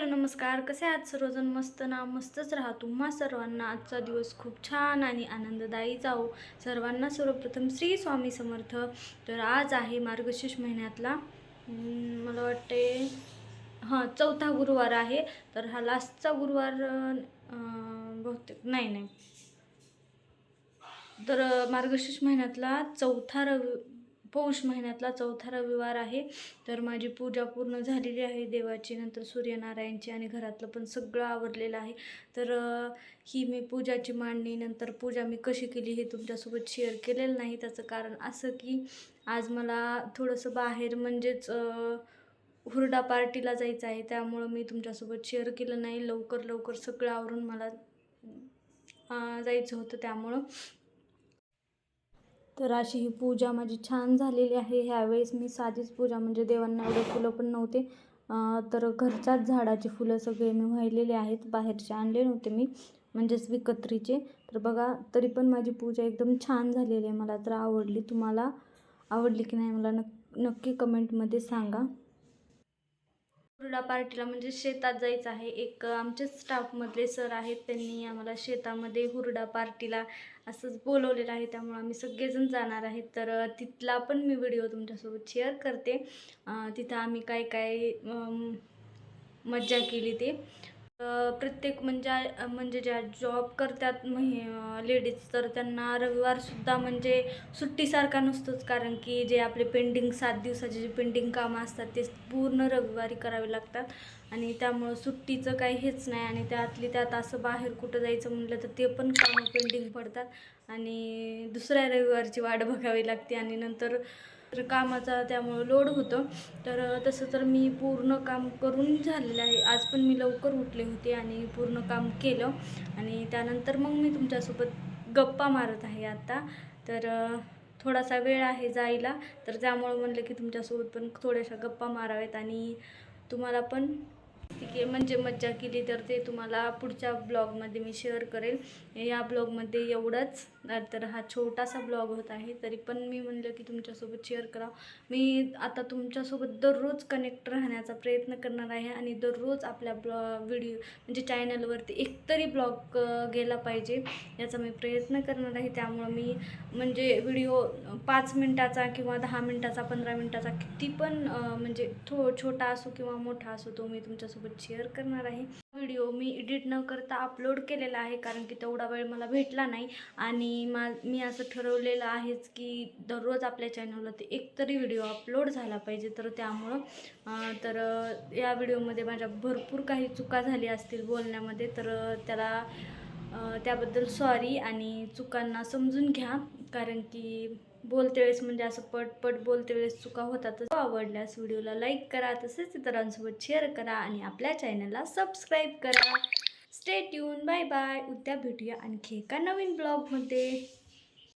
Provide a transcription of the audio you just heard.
Hello नमस्कार. कसे आहात सर्वजण? मस्त ना? मस्तच राहा. तुम्हा सर्वांना आजचा दिवस खूप छान आणि आनंददायी जाओ सर्वांना सर्वप्रथम श्री स्वामी समर्थ. तर आज आहे मार्गशीर्ष महिन्यातला. मला वाटते हां चौथा गुरुवार आहे. तर हा लास्टचा गुरुवार बहुतेक नाही नाही. तर मार्गशीर्ष महिन्यातला चौथा रवि पौष महिन्यातला चौथा रविवार आहे. तर माझी पूजा पूर्ण झालेली आहे. देवाची नंतर सूर्यनारायणची आणि घरातलं पण सगळं आवरलेलं आहे. तर ही मी पूजाची मांडणी नंतर पूजा मी कशी केली हे तुमच्यासोबत शेअर केलेलं नाही. त्याचं कारण असं की आज मला थोडंसं बाहेर म्हणजेच हुरडा पार्टीला जायचं आहे. त्यामुळं मी तुमच्यासोबत शेअर केलं नाही. लवकर लवकर सगळं आवरून मला जायचं होतं त्यामुळं. तर अशी ही पूजा माझी छान झालेली आहे. ह्यावेळेस मी साधीच पूजा म्हणजे देवांना एवढे फुलं पण नव्हते. तर घरच्याच झाडाची फुलं सगळे मी वाहिलेले आहेत. बाहेरचे आणले नव्हते मी म्हणजेच विकत्रीचे. तर बघा तरी पण माझी पूजा एकदम छान झालेली आहे. मला तर आवडली. तुम्हाला आवडली की नाही मला नक्की कमेंटमध्ये सांगा. हुरडा पार्टीला म्हणजे शेतात जायचं आहे. एक आमचेच स्टाफमधले सर आहेत. त्यांनी आम्हाला शेतामध्ये हुरडा पार्टीला असंच बोलवलेलं आहे. त्यामुळं आम्ही सगळेजण जाणार आहेत. तर तिथला पण मी व्हिडिओ तुमच्यासोबत शेअर करते. तिथं आम्ही काय काय मज्जा केली ते. प्रत्येक म्हणजे म्हणजे ज्या जॉब करतात लेडीज तर त्यांना रविवारसुद्धा म्हणजे सुट्टीसारखा नसतोच. कारण की जे आपले पेंडिंग सात दिवसाचे जे पेंडिंग कामं असतात ते पूर्ण रविवारी करावे लागतात. आणि त्यामुळं सुट्टीचं काही हेच नाही. आणि त्यातली त्यात असं बाहेर कुठं जायचं म्हटलं तर ते पण कामं पेंडिंग पडतात. आणि दुसऱ्या रविवारची वाट बघावी लागते. आणि नंतर तर कामाचा त्यामुळं लोड होतं. तर तसं तर मी पूर्ण काम करून झालेलं आहे. आज पण मी लवकर उठले होते आणि पूर्ण काम केलं. आणि त्यानंतर मग मी तुमच्यासोबत गप्पा मारत आहे आत्ता तर थोडासा वेळ आहे जायला. तर त्यामुळं म्हणलं की तुमच्यासोबत पण थोड्याशा गप्पा माराव्यात आणि तुम्हाला पण ठीक आहे म्हणजे मज्जा केली तर ते तुम्हाला पुढच्या ब्लॉगमध्ये मी शेअर करेल या ब्लॉगमध्ये एवढंच. तर हा छोटासा ब्लॉग होत आहे. तरी पण मी म्हणलं की तुमच्यासोबत शेअर करा मी आता तुमच्यासोबत दररोज कनेक्ट राहण्याचा प्रयत्न करणार आहे आणि दररोज आपल्या ब्लॉ व्हिडिओ म्हणजे चॅनलवरती एकतरी ब्लॉग गेला पाहिजे याचा मी प्रयत्न करणार आहे. त्यामुळं मी म्हणजे व्हिडिओ पाच मिनटाचा किंवा दहा मिनटाचा पंधरा मिनटाचा किती पण म्हणजे थो छोटा असो किंवा मोठा असो तो मी तुमच्यासोबत शेअर करणार आहे. व्हिडिओ मी एडिट न करता अपलोड केलेला आहे कारण की तेवढा वेळ मला भेटला नाही. आणि मा मी असं ठरवलेलं आहेच की दररोज आपल्या चॅनलला ते एकतरी व्हिडिओ अपलोड झाला पाहिजे. तर त्यामुळं तर या व्हिडिओमध्ये माझ्या भरपूर काही चुका झाल्या असतील बोलण्यामध्ये तर त्याला त्याबद्दल सॉरी आणि चुकांना समजून घ्या. कारण की बोलते वेळेस म्हणजे असं पटपट बोलते वेळेस चुका होतातच. हो, आवडल्यास व्हिडिओला लाईक करा तसेच इतरांसोबत शेअर करा आणि आपल्या चॅनलला सबस्क्राईब करा. स्टे ट्यून बाय बाय उद्या भेटूया आणखी एका नवीन ब्लॉगमध्ये